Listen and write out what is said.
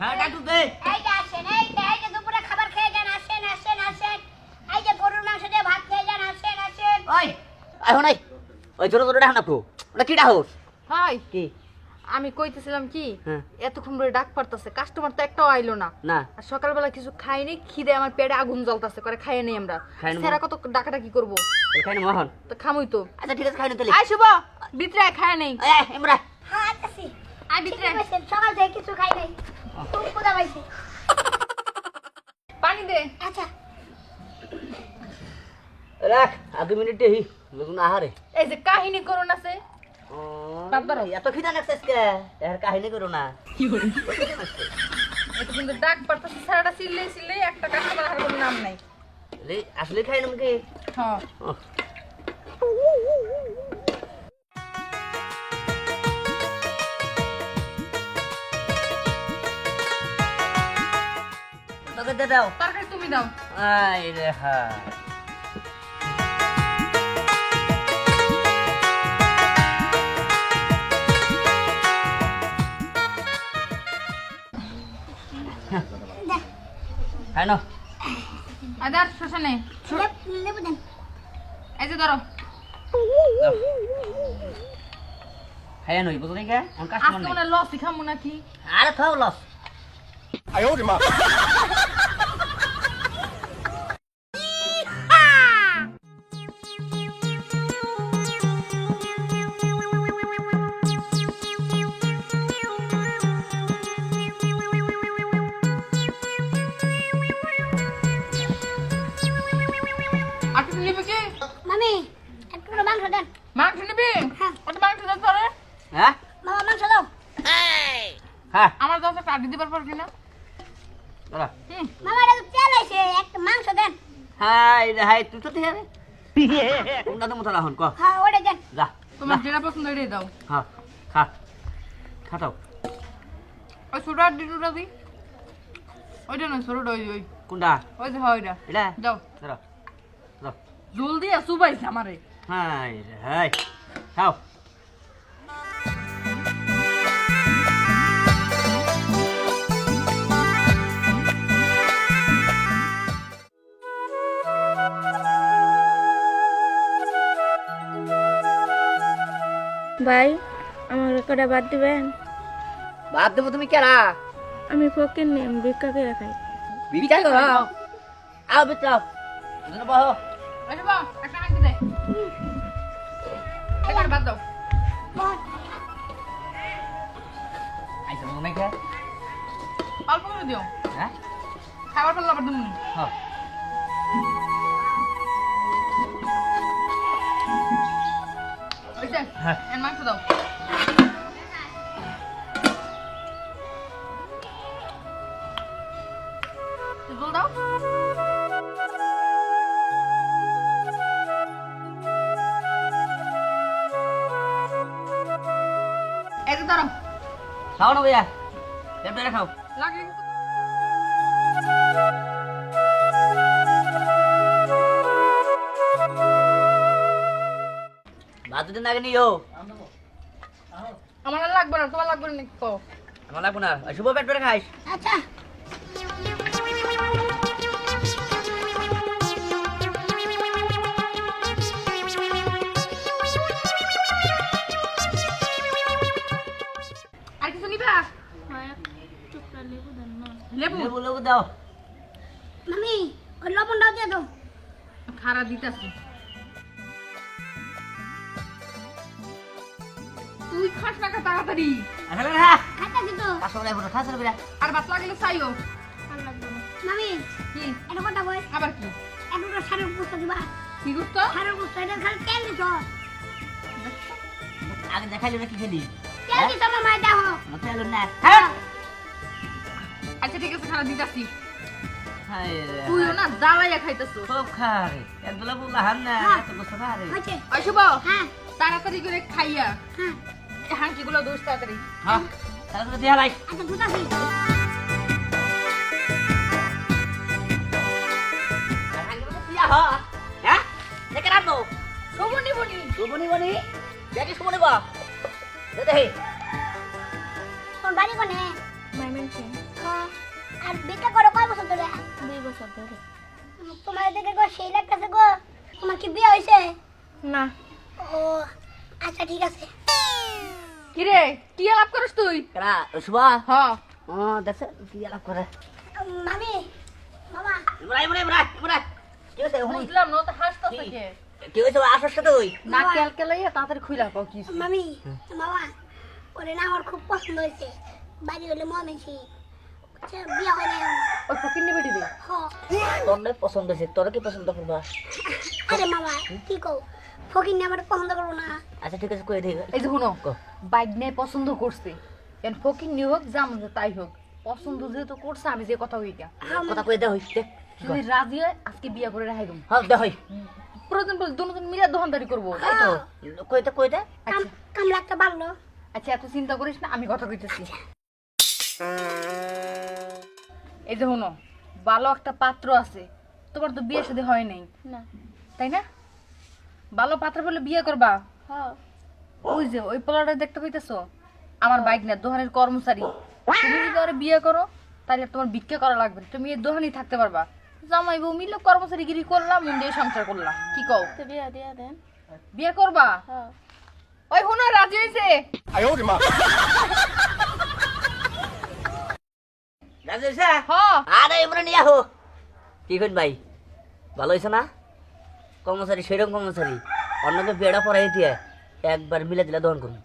হ্যাঁ কাটু দে এই যে আসেন এই যে এই যে দুপুরে খাবার খেয়ে যান আসেন আসেন আসেন এই যে গরুর মাংস দিয়ে ভাত খেয়ে যান আসেন আসেন ওই এখন নাই ওই ছোট ছোট ডাক না ওটা কি ডাকস হাই কি আমি কইতেছিলাম কি হ্যাঁ। এতক্ষণ ধরে ডাক পারতাছে কাস্টমার তো একটাও আইলো না না আর সকালবেলা কিছু খাইনি খিদে আমার পেটে আগুন জ্বলতাছে করে খাইয়ে নেই আমরা সেরা কত ডাকাটা কি করব খাই তো খামুই তো আচ্ছা ঠিক আছে খাই না তাহলে আই শুভ ভিতরে নেই হ্যাঁ আসছি ভিতরে সকাল থেকে কিছু খাই নাই পাইছি পানি দে। আচ্ছা। রাখ আগে মিনিটে হি লোক না এই যে কাহিনী করুন আছে। এত খিদা লাগছে আজকে এর কাহিনী করো না। কিন্তু ডাক পারতাছে সারাটা চিল্লে চিল্লে একটা কাস্টমার কোনো নাম নাই। আসলে খাই না মুখে হ্যাঁ তোকে দে দাও। তরকারি তুমি দাও। আই রে হ্যাঁ। না আদার শোষা নেই এই যে ধরো। খাই নই বুঝলি কে? কাস্টমার আজকে মনে লস খামু নাকি? আরে খাও লস আর মাংস নিবি? হ্যাঁ। ওটা মাংস দাও তোরে? হ্যাঁ? মামা মাংস দাও। হ্যাঁ। আমার দশটা কাটি দিবার পারবি না দাঁড়া। মামা এটা তেল হয়েছে একটা মাংস দেন। হাই রে হাই তুই তো আছে কোনটা তো মতো রাখুন ক? হ্যাঁ ওটা দেন। যা তোমার। যেটা পছন্দ ওইটাই দাও। হ্যাঁ খা। খাটাও ওই ছোট আর দুটোটা দি। ওইটা নয় ছোটটা ওই ওই। কোনটা? ওই যে হয় ওইটা। এটা? দাও। দাঁড়া। দাও। জলদি সুবাইছে আমারে। হাই হাই। খাও। ভাই আমার কটা বাদ দিবেন? বাদ দেবো তুমি কেরা? আমি ফকির নিম ভিক্ষা করে খাই। করো আও এবার বাদ দাও। আইসা মনে খা অল্প করে দিও। হ্যাঁ? খাবার পারলে আবার তুমি হ্যাঁ। হ্যাঁ। এর মাংস দাও। দাও। ধরো খাও না ভাইয়া পেট খাও। লাগে। ভাত দুদিন আগে নিও। আমার লাগবে না তোমার লাগবে না কো কও? আমার লাগবে না। শুভ পেট পেটে খাইস। আচ্ছা। লেবু লেবু? লেবু দাও। মামি ওই লবণটাও দিয়ে দাও। খারা দিতেছি। তুই খাস না কা তাড়াতাড়ি। আসলে না খাইতে দিত টাকা করে খাস বিরা আর ভাত লাগলে চাইও। মামি কি? এটা কথা কই আবার কি? একটা সারের পুস্ত দিবা। কি করতো সারের পুস্ত এটা খালি তেল দিছ। আগে দেখাইলি না কি খেলি? তেল দিছ মামা দেখো। মতো এলো না। হ্যাঁ। আচ্ছা ঠিক আছে খারা দিতেছি। তুইও না জ্বালাইয়া খাইতেছো। খুব খারে হান না হ্যাঁ। এত খারে হ্যাঁ। তাড়াতাড়ি করে খাইয়া। হ্যাঁ। হাঁকিগুলো দোষ তাড়াতাড়ি। হ্যাঁ। তাহলে তো দেয়া লাই। আচ্ছা দুটাছি হ্যাঁ? দেখে রাখব। শোভনি বনি। শুভনি বনি? দেখি শুভনি বা দেখি। তোর বাড়ি কোনে। আর বিটা করো কয় বছর ধরে? দুই বছর ধরে। তোমার দেখে গো সেই লাগতেছে গো? তোমার কি বিয়ে হয়েছে? না। ও আচ্ছা ঠিক আছে। কিরে কি আলাপ করিস তুই? কেনা শুভা। হ। ও দেখছে কি আলাপ করে। মামি মামা। ইমরা ইমরা ইমরা ইমরা কি বুঝলাম না তো হাসতেছে কে? কি? কে তুই? না কেল কেলাইয়া তাড়াতাড়ি খুইলা কও কি মামি মামা ওরে না আমার খুব পছন্দ হয়েছে। বাড়ি হলে মমেছি বিয়ে হয় না এখনও। ওই ফকির নিবে দিবে তোর না পছন্দ হয়েছে তোর কি পছন্দ করবা? আরে মামা কি কও? আমার পছন্দ করব না। আচ্ছা ঠিক আছে কই দিই এই যে শুনো বাইক নিয়ে পছন্দ করছে। এখন হোক যে তাই হোক। পছন্দ যেহেতু করছে আমি যে কথা হই গা কথা কই দে হইছে রাজি হয় আজকে বিয়া করে রাখাই দেবো হ্যাঁ দে হই। প্রয়োজন বলে দুজন মিলে দোকানদারি করব। এই তো কই দে কই দে। কামলা একটা বাড়লো। আচ্ছা এত চিন্তা করিস না আমি কথা কইতেছি। এই যে শোনো ভালো একটা পাত্র আছে। তোমার তো বিয়ে সাথে হয় নাই। না। তাই না? ভালো পাত্র বলে বিয়ে করবা? হ্যাঁ। ওই যে ওই পোলাটা দেখতে পাইতেছো? আমার বাইক না দোকানের কর্মচারী। তুমি যদি ওরে বিয়ে করো তাহলে তোমার ভিক্ষা করা লাগবে না। তুমি এই দোকানেই থাকতে পারবা। জামাই বউ মিলে কর্মচারীগিরি করলাম মন দিয়ে সংসার করলাম। কি কও? তো দিয়া দেন। বিয়ে করবা? হ্যাঁ। ওই শোনো রাজি হয়েছে আরে নিয়ে আহো কি কইন ভাই? ভালো হইছে না? কর্মচারী সেরকম কর্মচারী। অন্যকে বেড়া পড়াই দিয়ে একবার মিলে দিলে দহন করুন।